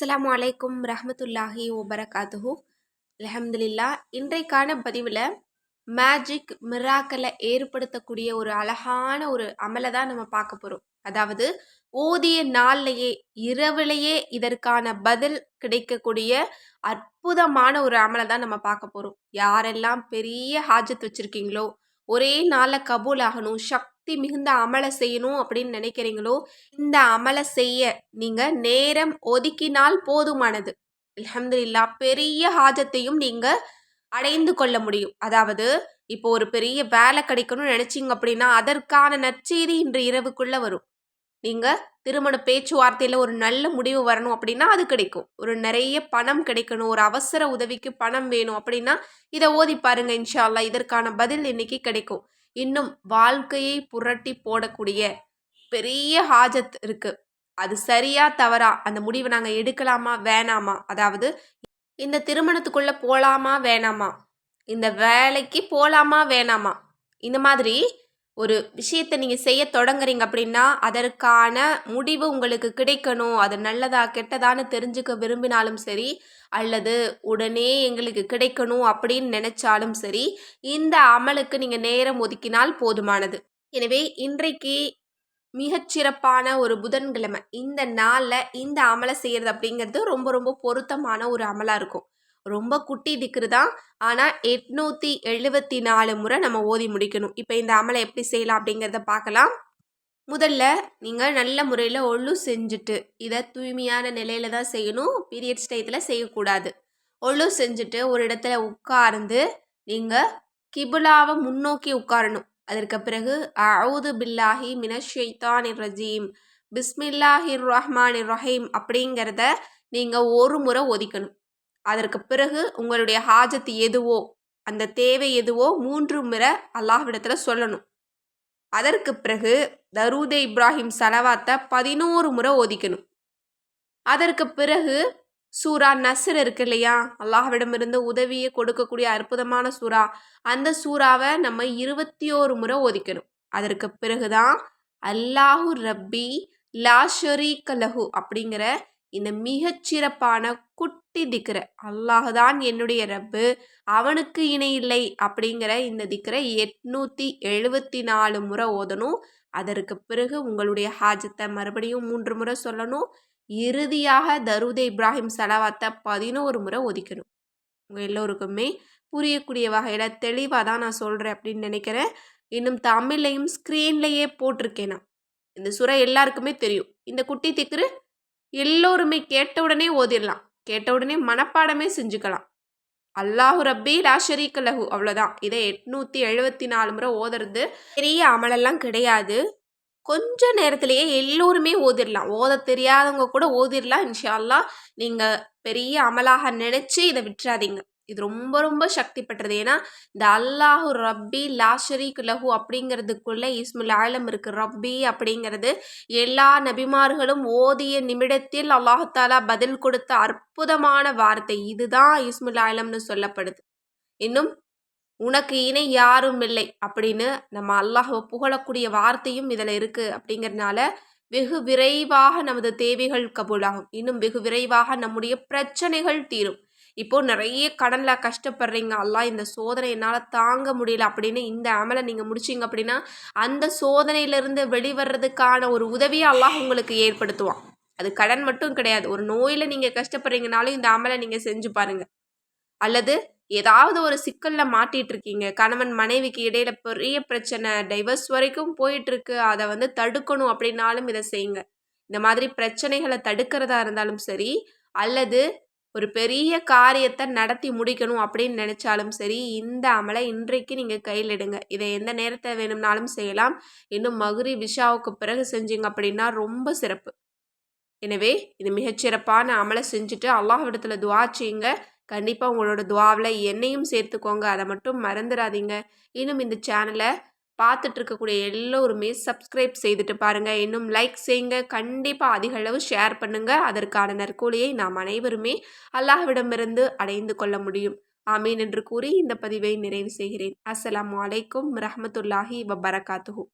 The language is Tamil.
அஸ்ஸலாமு அலைக்கும் ரஹமத்துல்லாஹி வபரகாத்துஹு. அலமதுல்லா இன்றைக்கான பதிவில் மேஜிக் மிராக்கலை ஏற்படுத்தக்கூடிய ஒரு அழகான ஒரு அமலை தான் நம்ம பார்க்க போகிறோம் அதாவது ஓதிய நாள்லையே இரவுலையே இதற்கான பதில் கிடைக்கக்கூடிய அற்புதமான ஒரு அமலை தான் நம்ம பார்க்க போகிறோம் யாரெல்லாம் பெரிய ஹாஜத் வச்சுருக்கீங்களோ ஒரே நாளில் கபூல் ஆகணும் சக்தி மிகுந்த அமலை செய்யணும் அப்படின்னு நினைக்கிறீங்களோ இந்த அமலை செய்ய நீங்கள் நேரம் ஒதுக்கினால் போதுமானது. அலமதுல்லா பெரிய ஹாஜத்தையும் நீங்கள் அடைந்து கொள்ள முடியும். அதாவது இப்போ ஒரு பெரிய வேலை கிடைக்கணும்னு நினச்சிங்க அப்படின்னா அதற்கான நற்செய்தி இன்று இரவுக்குள்ளே வரும். நீங்கள் திருமண பேச்சுவார்த்தையில் ஒரு நல்ல முடிவு வரணும் அப்படின்னா அது கிடைக்கும். ஒரு நிறைய பணம் கிடைக்கணும் ஒரு அவசர உதவிக்கு பணம் வேணும் அப்படின்னா இதை ஓதி பாருங்க இன்ஷால்லா இதற்கான பதில் இன்னைக்கு கிடைக்கும். இன்னும் வாழ்க்கையை புரட்டி போடக்கூடிய பெரிய ஹாஜத் இருக்கு. அது சரியா தவறா? அந்த முடிவை நாங்கள் எடுக்கலாமா வேணாமா? அதாவது இந்த திருமணத்துக்குள்ள போலாமா வேணாமா? இந்த வேலைக்கு போலாமா வேணாமா? இந்த மாதிரி ஒரு விஷயத்தை நீங்கள் செய்ய தொடங்குறீங்க அப்படின்னா அதற்கான முடிவு உங்களுக்கு கிடைக்கணும். அது நல்லதா கெட்டதான்னு தெரிஞ்சுக்க விரும்பினாலும் சரி அல்லது உடனே எங்களுக்கு கிடைக்கணும் அப்படின்னு நினச்சாலும் சரி இந்த அமலுக்கு நீங்கள் நேரம் ஒதுக்கினால் போதுமானது. எனவே இன்றைக்கு மிகச்சிறப்பான ஒரு புதன்கிழமை. இந்த நாளில் இந்த அமலை செய்கிறது அப்படிங்கிறது ரொம்ப ரொம்ப பொருத்தமான ஒரு அமலாக இருக்கும். ரொம்ப குட்டி திக்ரு தான் ஆனால் எட்நூற்றி எழுபத்தி நாலு முறை நம்ம ஓதி முடிக்கணும். இப்போ இந்த அமலை எப்படி செய்யலாம் அப்படிங்கிறத பார்க்கலாம். முதல்ல நீங்கள் நல்ல முறையில் ஒழு செஞ்சுட்டு இதை தூய்மையான நிலையில் தான் செய்யணும். பீரியட்ஸ் டயத்தில் செய்யக்கூடாது. ஒழு செஞ்சுட்டு ஒரு இடத்துல உட்கார்ந்து நீங்கள் கிபுலாவை முன்னோக்கி உட்காரணும். அதற்கு பிறகு அவுது பில்லாஹி மினஷைத்தான் ரஜீம் பிஸ்மில்லாஹிர் ரஹ்மான் ரஹீம் அப்படிங்கிறத நீங்கள் ஒரு முறை ஒதிக்கணும் அதற்கு பிறகு உங்களுடைய ஹாஜத் எதுவோ அந்த தேவை எதுவோ மூன்று முறை அல்லாஹ்விடத்தில் சொல்லணும். அதற்கு பிறகு தரூதே இப்ராஹிம் சலவாத்தை பதினோரு முறை ஒதிக்கணும் அதற்கு பிறகு சூரா நசர் இருக்கு இல்லையா? அல்லாஹ்விடமிருந்து உதவியை கொடுக்கக்கூடிய அற்புதமான சூறா அந்த சூறாவை நம்ம இருபத்தி ஓரு முறை ஒதிக்கணும் அதற்கு பிறகுதான் அல்லாஹு ரப்பி லா ஷரீக் அப்படிங்கிற இந்த மிகச்சிறப்பான குட்டி திக்கரை அல்லாஹுதான் என்னுடைய ரப்பு. அவனுக்கு இணை இல்லை அப்படிங்கிற இந்த திக்கரை எட்நூற்றி எழுபத்தி நாலு முறை ஓதணும். அதற்கு பிறகு உங்களுடைய ஹாஜத்தை மறுபடியும் மூன்று முறை சொல்லணும். இறுதியாக தருதே இப்ராஹிம் செலவாத்தை பதினோரு முறை ஒதிக்கணும். உங்கள் எல்லோருக்குமே புரியக்கூடிய வகையில் தெளிவாக தான் நான் சொல்கிறேன் அப்படின்னு நினைக்கிறேன். இன்னும் தமிழ்லையும் ஸ்க்ரீன்லேயே போட்டிருக்கேன் நான். இந்த சுரை எல்லாருக்குமே தெரியும். இந்த குட்டி திக்கிற எல்லோருமே கேட்ட உடனே ஓதிடலாம். கேட்ட உடனே மனப்பாடமே செஞ்சுக்கலாம். அல்லாஹு ரப்பி ராஷரீக் லஹு அவ்வளோதான் இதை எட்நூற்றி எழுபத்தி நாலு முறை ஓதுறது பெரிய அமலெல்லாம் கிடையாது. கொஞ்ச நேரத்திலேயே எல்லோருமே ஓதிடலாம் ஓத தெரியாதவங்க கூட ஓதிடலாம் இன்ஷால்லா நீங்கள் பெரிய அமலாக நினச்சி இதை விட்டுறாதீங்க. இது ரொம்ப ரொம்ப சக்தி பெற்றது. ஏன்னா இந்த அல்லாஹு ரப்பி லாஷரிக் லஹு அப்படிங்கிறதுக்குள்ளே இஸ்முல் ஆலம் இருக்கு. ரப்பி அப்படிங்கிறது எல்லா நபிமார்களும் ஓதிய நிமிடத்தில் அல்லாஹாலா பதில் கொடுத்த அற்புதமான வார்த்தை. இதுதான் இஸ்முல் ஆலம்னு சொல்லப்படுது. இன்னும் உனக்கு இணை யாரும் இல்லை அப்படின்னு நம்ம அல்லாஹை புகழக்கூடிய வார்த்தையும் இதில் இருக்குது அப்படிங்கிறதுனால வெகு விரைவாக நமது தேவைகள் கபூலாகும். இன்னும் வெகு விரைவாக நம்முடைய பிரச்சனைகள் தீரும். இப்போது நிறைய கடனில் கஷ்டப்படுறீங்க. அல்லா இந்த சோதனை என்னால் தாங்க முடியல அப்படின்னு இந்த அமலை நீங்கள் முடிச்சிங்க அப்படின்னா அந்த சோதனையிலிருந்து வெளிவர்றதுக்கான ஒரு உதவியை அல்லாஹ் உங்களுக்கு ஏற்படுத்துவான். அது கடன் மட்டும் கிடையாது. ஒரு நோயில் நீங்கள் கஷ்டப்படுறீங்கனாலும் இந்த அமலை நீங்கள் செஞ்சு பாருங்கள் அல்லது ஏதாவது ஒரு சிக்கலில் மாட்டிகிட்டு இருக்கீங்க கணவன் மனைவிக்கு இடையில பெரிய பிரச்சனை டைவர்ஸ் வரைக்கும் போயிட்டுருக்கு. அதை வந்து தடுக்கணும் அப்படின்னாலும் இதை செய்யுங்க. இந்த மாதிரி பிரச்சனைகளை தடுக்கிறதா இருந்தாலும் சரி அல்லது ஒரு பெரிய காரியத்தை நடத்தி முடிக்கணும் அப்படின்னு நினச்சாலும் சரி இந்த அமலை இன்றைக்கு நீங்கள் கையில் எடுங்க. இதை எந்த நேரத்தை வேணும்னாலும் செய்யலாம். இன்னும் மகுரி விஷாவுக்கு பிறகு செஞ்சீங்க அப்படின்னா ரொம்ப சிறப்பு. எனவே இது மிகச்சிறப்பான அமலை செஞ்சுட்டு அல்லாஹ்விடத்தில் துவா செய்யுங்க. கண்டிப்பாக உங்களோட துவாவில் என்னையும் சேர்த்துக்கோங்க. அதை மட்டும் மறந்துடாதீங்க. இன்னும் இந்த சேனலை பார்த்துட்டு இருக்கக்கூடிய எல்லோருமே சப்ஸ்கிரைப் செய்துட்டு பாருங்கள் இன்னும் லைக் செய்யுங்க. கண்டிப்பாக அதிக அளவு ஷேர் பண்ணுங்கள் அதற்கான நற்கூலியை நாம் அனைவருமே அல்லாஹ்விடமிருந்து அடைந்து கொள்ள முடியும். ஆமீன் என்று கூறி இந்த பதிவை நிறைவு செய்கிறேன். அஸ்லாம் வலைக்கம் ரஹமத்துல்லாஹி வபரகாத்துஹூ.